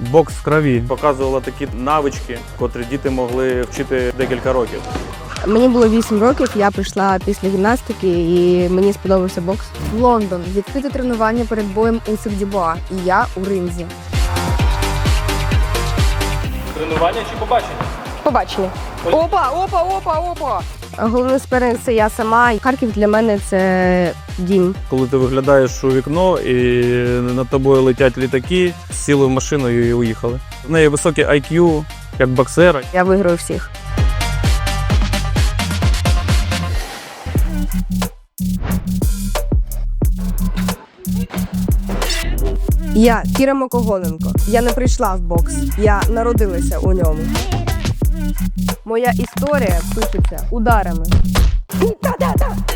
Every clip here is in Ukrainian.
Бокс в крові показувала такі навички, котрі діти могли вчити декілька років. Мені було 8 років, я прийшла після гімнастики і мені сподобався бокс. Лондон. Відкрите тренування перед боєм у Дюбуа. І я у ринзі. Тренування чи побачення? Побачення. Опа, опа, опа, опа. Головний суперник це я сама. Харків для мене це дім. Коли ти виглядаєш у вікно і над тобою летять літаки, сіли в машину і уїхали. В неї високе IQ, як боксера. Я виграю всіх. Я Кіра Макоголенко. Я не прийшла в бокс. Я народилася у ньому. Моя історія пишеться ударами.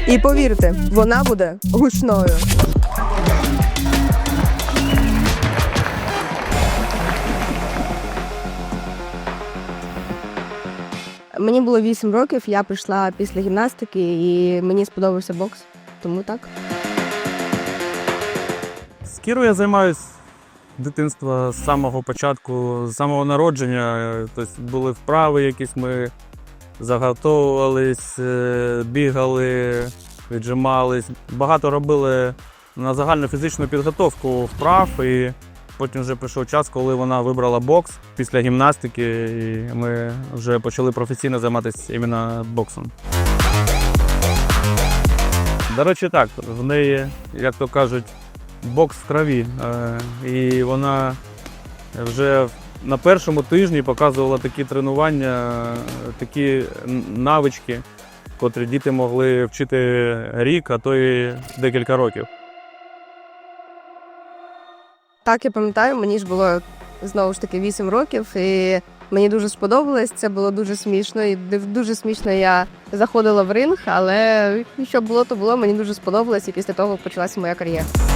І повірте, вона буде гучною. Мені було 8 років, я прийшла після гімнастики і мені сподобався бокс. Тому так. З Кірою я займаюся дитинства з самого початку, з самого народження. Тобто були вправи, якісь ми заготовувались, е, бігали, віджимались. Багато робили на загальну фізичну підготовку вправ. І потім вже прийшов час, коли вона вибрала бокс після гімнастики, і ми вже почали професійно займатися іменно боксом. До речі, так, в неї, як то кажуть, бокс в крові. Е, І вона вже на першому тижні показувала такі тренування, е, такі навички, котрі діти могли вчити рік, а то й декілька років. Так, я пам'ятаю, мені ж було знову ж таки 8 років, і мені дуже сподобалось. Це було дуже смішно. І дуже смішно я заходила в ринг, але що було, то було. Мені дуже сподобалось, і після того почалася моя кар'єра.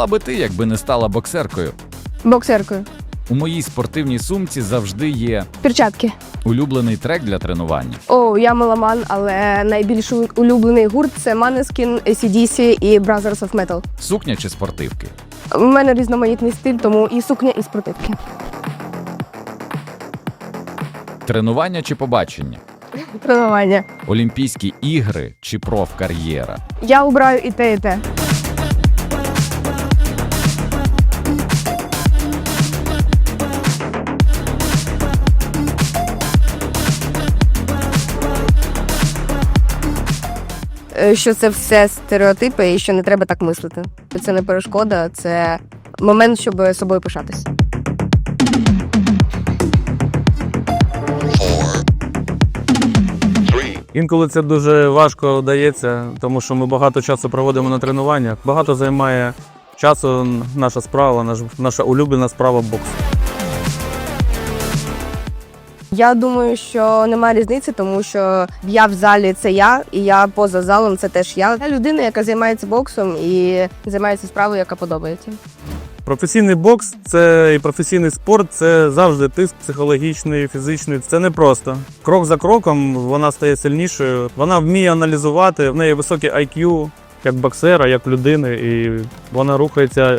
Була би ти, якби не стала боксеркою? Боксеркою. У моїй спортивній сумці завжди є Перчатки. улюблений трек для тренування. О, я меломан, але найбільш улюблений гурт це Maneskin, ACDC і Brothers of Metal. Сукня чи спортивки. У мене різноманітний стиль, тому і сукня, і спортивки. Тренування чи побачення. Тренування. Олімпійські ігри чи профкар'єра. Я обираю і те, і те. Що це все стереотипи і що не треба так мислити. Це не перешкода, це момент, щоб собою пишатись. Інколи це дуже важко вдається, тому що ми багато часу проводимо на тренуваннях. Багато займає часу наша справа, наш- наша улюблена справа бокс. Я думаю, що немає різниці, тому що я в залі це я, і я поза залом це теж я. Я людина, яка займається боксом і займається справою, яка подобається. Професійний бокс це і професійний спорт це завжди тиск психологічний, фізичний. Це не просто. Крок за кроком вона стає сильнішою. Вона вміє аналізувати, в неї високе IQ, як боксера, як людини, і вона рухається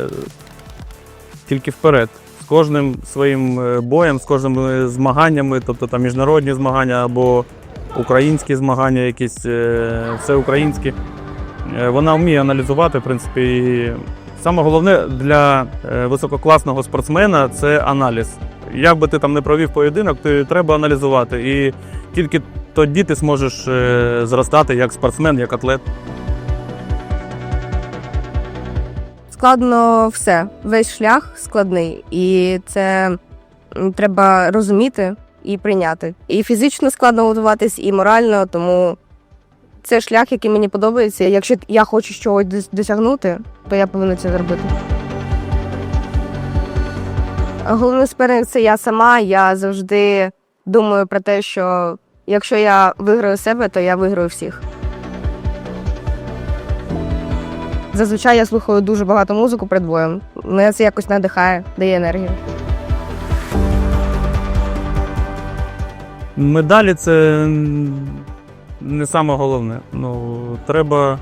тільки вперед. Кожним своїм е, боєм, з кожними змаганнями, тобто там міжнародні змагання або українські змагання, якісь е, всеукраїнські. Е, Вона вміє аналізувати, в принципі. І саме головне для е, висококласного спортсмена це аналіз. Як би ти там не провів поєдинок, ти треба аналізувати. І тільки тоді ти зможеш е, зростати як спортсмен, як атлет. Складно все. Весь шлях складний, і це треба розуміти і прийняти. І фізично складно готуватись, і морально, тому це шлях, який мені подобається. Якщо я хочу чогось досягнути, то я повинна це зробити. Головний суперник це я сама. Я завжди думаю про те, що якщо я виграю себе, то я виграю всіх. Зазвичай я слухаю дуже багато музику перед боєм. Мене це якось надихає, дає енергію. Медалі це не саме головне. Ну, треба,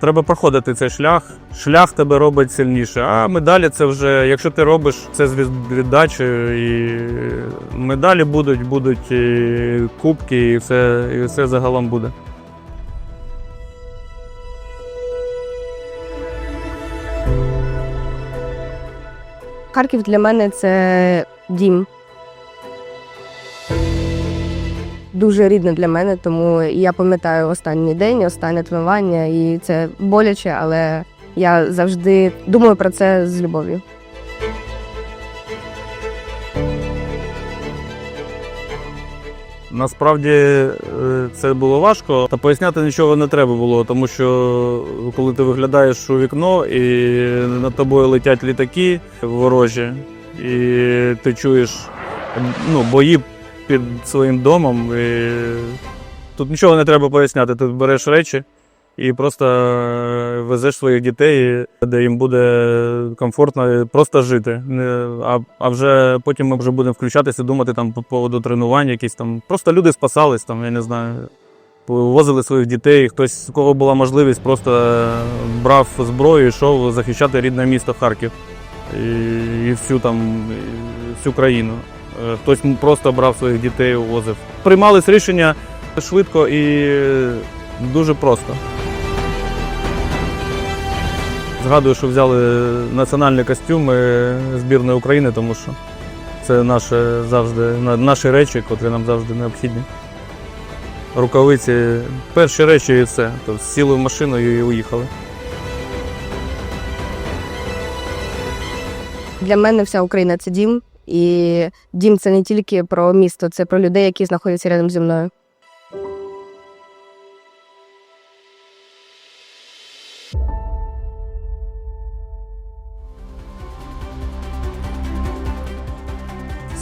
треба проходити цей шлях. Шлях тебе робить сильніше. А медалі це вже, якщо ти робиш це з віддачею, і медалі будуть, будуть і кубки, і все, і все загалом буде. Харків для мене це дім. Дуже рідне для мене, тому я пам'ятаю останній день, останнє тренування, і це боляче, але я завжди думаю про це з любов'ю. Насправді е, це було важко, та поясняти нічого не треба було, тому що коли ти виглядаєш у вікно і над тобою летять літаки ворожі, і ти чуєш ну, бої під своїм домом. І тут нічого не треба поясняти. Ти береш речі і просто е, везеш своїх дітей, де їм буде комфортно просто жити. А, а вже потім ми вже будемо включатися, думати там по поводу тренувань, якісь там. Просто люди спасались, там, я не знаю. Возили своїх дітей, хтось, у кого була можливість, просто е, брав зброю і йшов захищати рідне місто Харків і, і всю там і всю країну. Е, Хтось просто брав своїх дітей, увозив. Приймались рішення швидко і дуже просто. Згадую, що взяли національні костюми збірної України, тому що це наше завжди, наші речі, котрі нам завжди необхідні. Рукавиці, перші речі і все. Тобто сіли в машину і уїхали. Для мене вся Україна це дім, і дім це не тільки про місто, це про людей, які знаходяться рядом зі мною.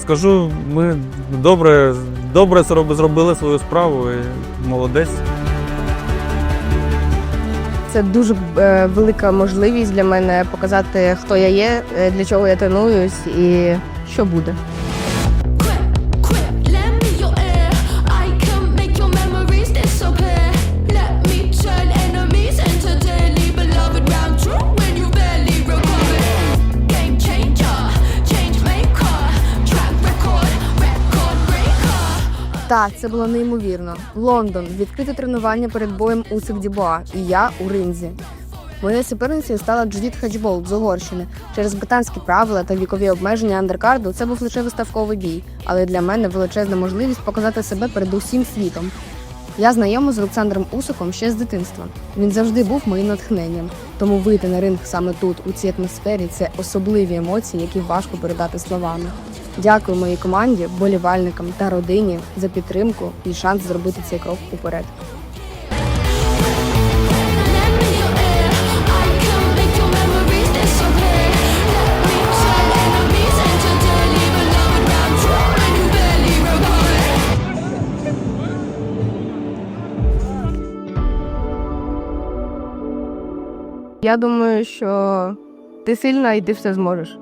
Скажу, ми добре, добре зробили свою справу і молодець. Це дуже е, велика можливість для мене показати, хто я є, е, для чого я тренуюсь і що буде. Так, це було неймовірно. Лондон, відкрите тренування перед боєм Усик Дібуа, і я у ринзі. Моєю суперницею стала Джудіт Хаджбол з Угорщини. Через британські правила та вікові обмеження андеркарду це був лише виставковий бій, але для мене величезна можливість показати себе перед усім світом. Я знайома з Олександром Усиком ще з дитинства. Він завжди був моїм натхненням. Тому вийти на ринг саме тут, у цій атмосфері, це особливі емоції, які важко передати словами. Дякую моїй команді, болівальникам та родині за підтримку і шанс зробити цей крок уперед. Я думаю, що ти сильна і ти все зможеш.